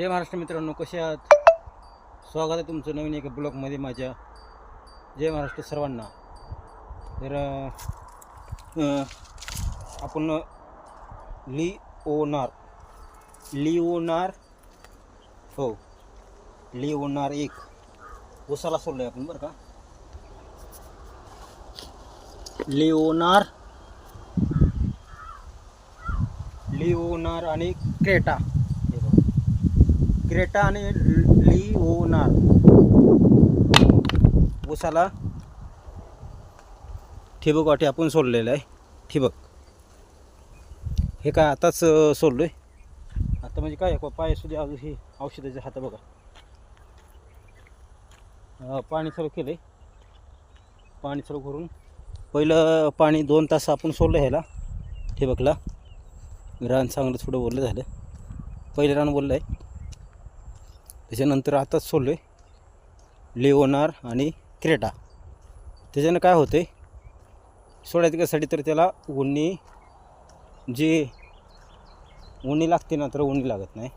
जय महाराष्ट्र मित्रांनो कसे आहात? स्वागत आहे तुमचं नवीन एका ब्लॉगमध्ये माझ्या. जय महाराष्ट्र सर्वांना. तर आपण लिओनार. लिओनार हो. लिओनार एक. उसाला सोडलं आहे आपण बरं का? लिओनार. लिओनार आणि क्रेटा. क्रेटा आणि लिओनार उसाला ठिबक वाटे आपण सोडलेलं आहे. ठिबक. हे काय आताच सोडलो आहे आता म्हणजे काय पाय सुद्धा अजून हे औषधाचे हात बघा. पाणी सर्व केलं आहे पाणी सर्व करून पहिलं पाणी दोन तास आपण सोडलं ह्याला ठिबकला. रान चांगलं थोडं बोललं झालं. पहिलं रान बोललं आहे. त्याच्यानंतर आताच सोडलो आहे लिओनार आणि क्रेटा त्याच्यानं काय होतं सोडायचं कशासाठी तर त्याला उन्नी जी उन्नी लागते ना तर उन्नी लागत नाही.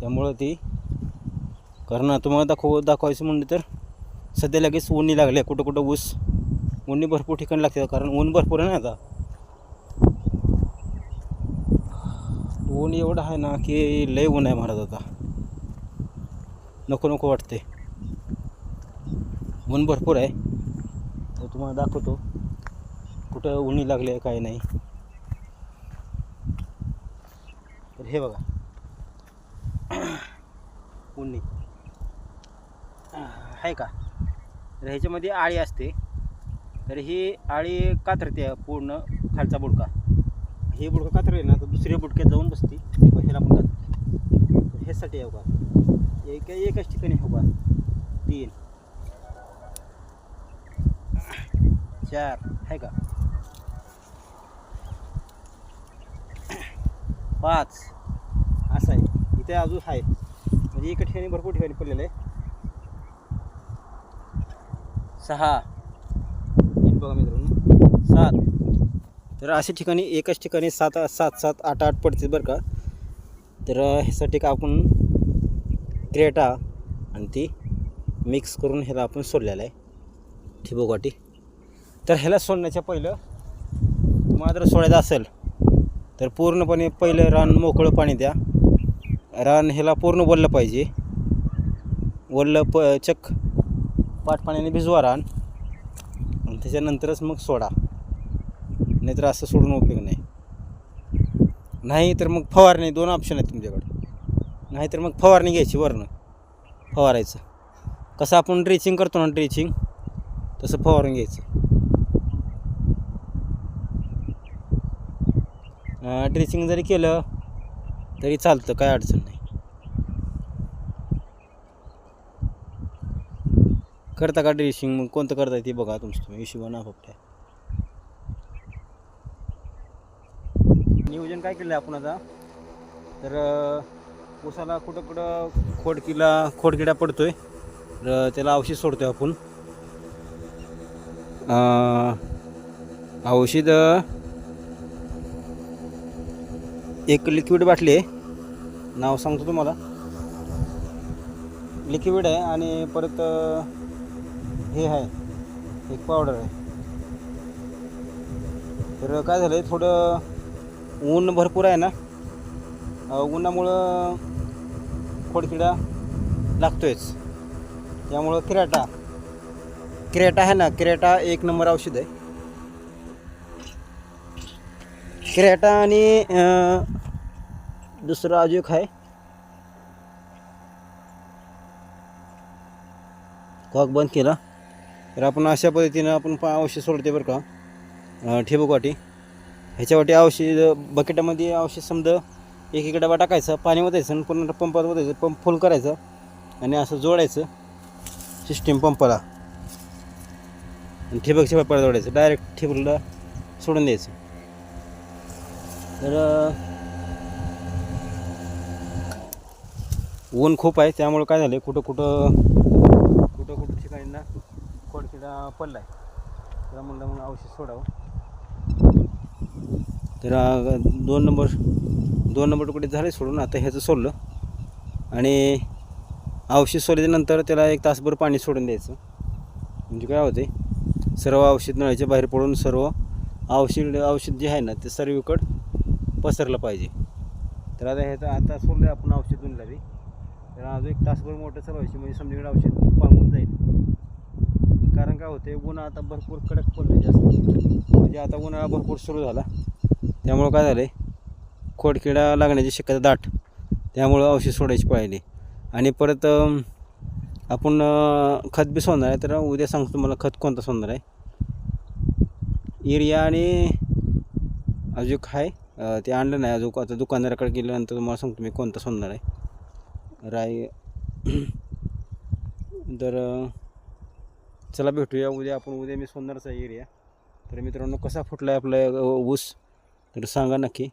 त्यामुळं ती कारण तुम्हाला दाखव दाखवायचं म्हणलं तर सध्या लगेच उन्नी लागले कुठं कुठं ऊस उन्नी भरपूर ठिकाणी लागते. कारण ऊन भरपूर आहे ना आता. ऊन एवढं आहे ना की लय ऊन आहे महाराज आता. नको नको वाटते ऊन भरपूर आहे. तर तुम्हाला दाखवतो. कुठं उन्ही लागले आहे काय नाही. तर हे बघा. उन्नी आहे का? तर ह्याच्यामध्ये आळी असते. तर ही आळी कातरते पूर्ण खालचा बुडका. हे बुडका कातरले ना तर दुसऱ्या बुडक्यात जाऊन बसते. ह्याला पण कातरते तर ह्यासाठी आहे बघा. एक एकाच ठिकाणी हो तीन. चार. आहे का? पाच. असं आहे. इथे अजून आहे म्हणजे एका ठिकाणी भरपूर ठिकाणी पडलेलं आहे. सहा. बघा मित्रांनो. सात. तर अशा ठिकाणी एकाच ठिकाणी सात सात सात आठ आठ पडते बरं का? तर ह्यासाठी का आपण क्रेटा आणि ती मिक्स करून ह्याला आपण सोडलेलं आहे. ठिबक तर ह्याला सोडण्याच्या पहिलं तुम्हाला जर सोडायचं असेल तर पूर्णपणे पहिलं रान मोकळं पाणी द्या. रान ह्याला पूर्ण वल्लं पाहिजे. वल्लं प चक पाट पाण्याने भिजवा रान. आणि त्याच्यानंतरच मग सोडा. नाहीतर असं सोडून उपयोग नाही. नाही तर मग फवारणी दोन ऑप्शन आहेत तुमच्याकडे. नाहीतर मग फवारणी घ्यायची वरनं. फवारायचं. कसं आपण ड्रेचिंग करतो ना ड्रेचिंग तसं फवारून घ्यायचं. ड्रेचिंग जरी केलं तरी चालतं काय अडचण नाही. करता का ड्रेसिंग मग कोणतं करता ते बघा तुमचं तुम्ही हिशोबानं आपापल्या नियोजन काय केलं आपण आता? तर उसाला कुठं कुठं खोडकीला खोडकिडा पडतोय. तर त्याला औषध सोडतोय आपण. औषध एक लिक्विड बाटली आहे. नाव सांगतो तुम्हाला. लिक्विड आहे आणि परत हे आहे. एक पावडर आहे. तर काय झालं आहे थोडं ऊन भरपूर आहे ना. उन्हामुळं खोडकिडा लागतोयच. त्यामुळं क्रेटा क्रेटा आहे ना क्रेटा एक नंबर औषध आहे. क्रेटा आणि दुसरं अजूक आहे. कॉक बंद केला. तर आपण अशा पद्धतीनं आपण पा औषध सोडते बरं का. अ, ठिबक वाटी. ह्याच्यावाटी औषध बकेटामध्ये औषध समजा एक एक डबा टाकायचा पाणी ओतायचं आणि पुन्हा पंपात ओतायचं पंप फुल करायचं आणि असं जोडायचं सिस्टीम पंपाला. आणि ठिबकच्या पापाला जोडायचं डायरेक्ट ठिबकला सोडून द्यायचं. तर ऊन खूप आहे त्यामुळं काय झालं कुठं कुठं कुठं कुठं ठिकाणी ना खोडकिडा पडला आहे त्याला म्हणलं मग औषध सोडावं. तर दोन नंबर दोन नंबर तुकडे झाले सोडून आता ह्याचं सोडलं. आणि औषध सोडल्यानंतर त्याला एक तासभर पाणी सोडून द्यायचं. म्हणजे काय होते सर्व औषध नळाच्या बाहेर पडून सर्व औषध औषध जे आहे ना ते सर्वीकड पसरलं पाहिजे. तर आता ह्याचं आता सोडलं आपण औषध दुनला तर अजून एक तासभर मोठं चालवायचे म्हणजे समजा औषध पांगून जाईल. कारण काय होते उन्हा आता भरपूर कडक पडलं जास्त. म्हणजे आता उन्हाळा भरपूर सुरू झाला. त्यामुळं काय झालं आहे खोडकिडा लागण्याची शक्यता दाट. त्यामुळं औषध सोडायची पाहिजे आणि परत आपण खत बी सोडणार आहे तर उद्या सांगतो तुम्हाला खत कोणतं सोडणार आहे. युरिया आणि अजून काय ते आणलं नाही अजून. आता दुकानदाराकडे गेल्यानंतर तुम्हाला सांगतो मी कोणतं सोडणार आहे. राय तर चला भेटूया उद्या आपण. उद्या मी सोडणारच आहे एरिया तर मित्रांनो कसा फुटला आहे आपला ऊस? तर सांगा नक्की.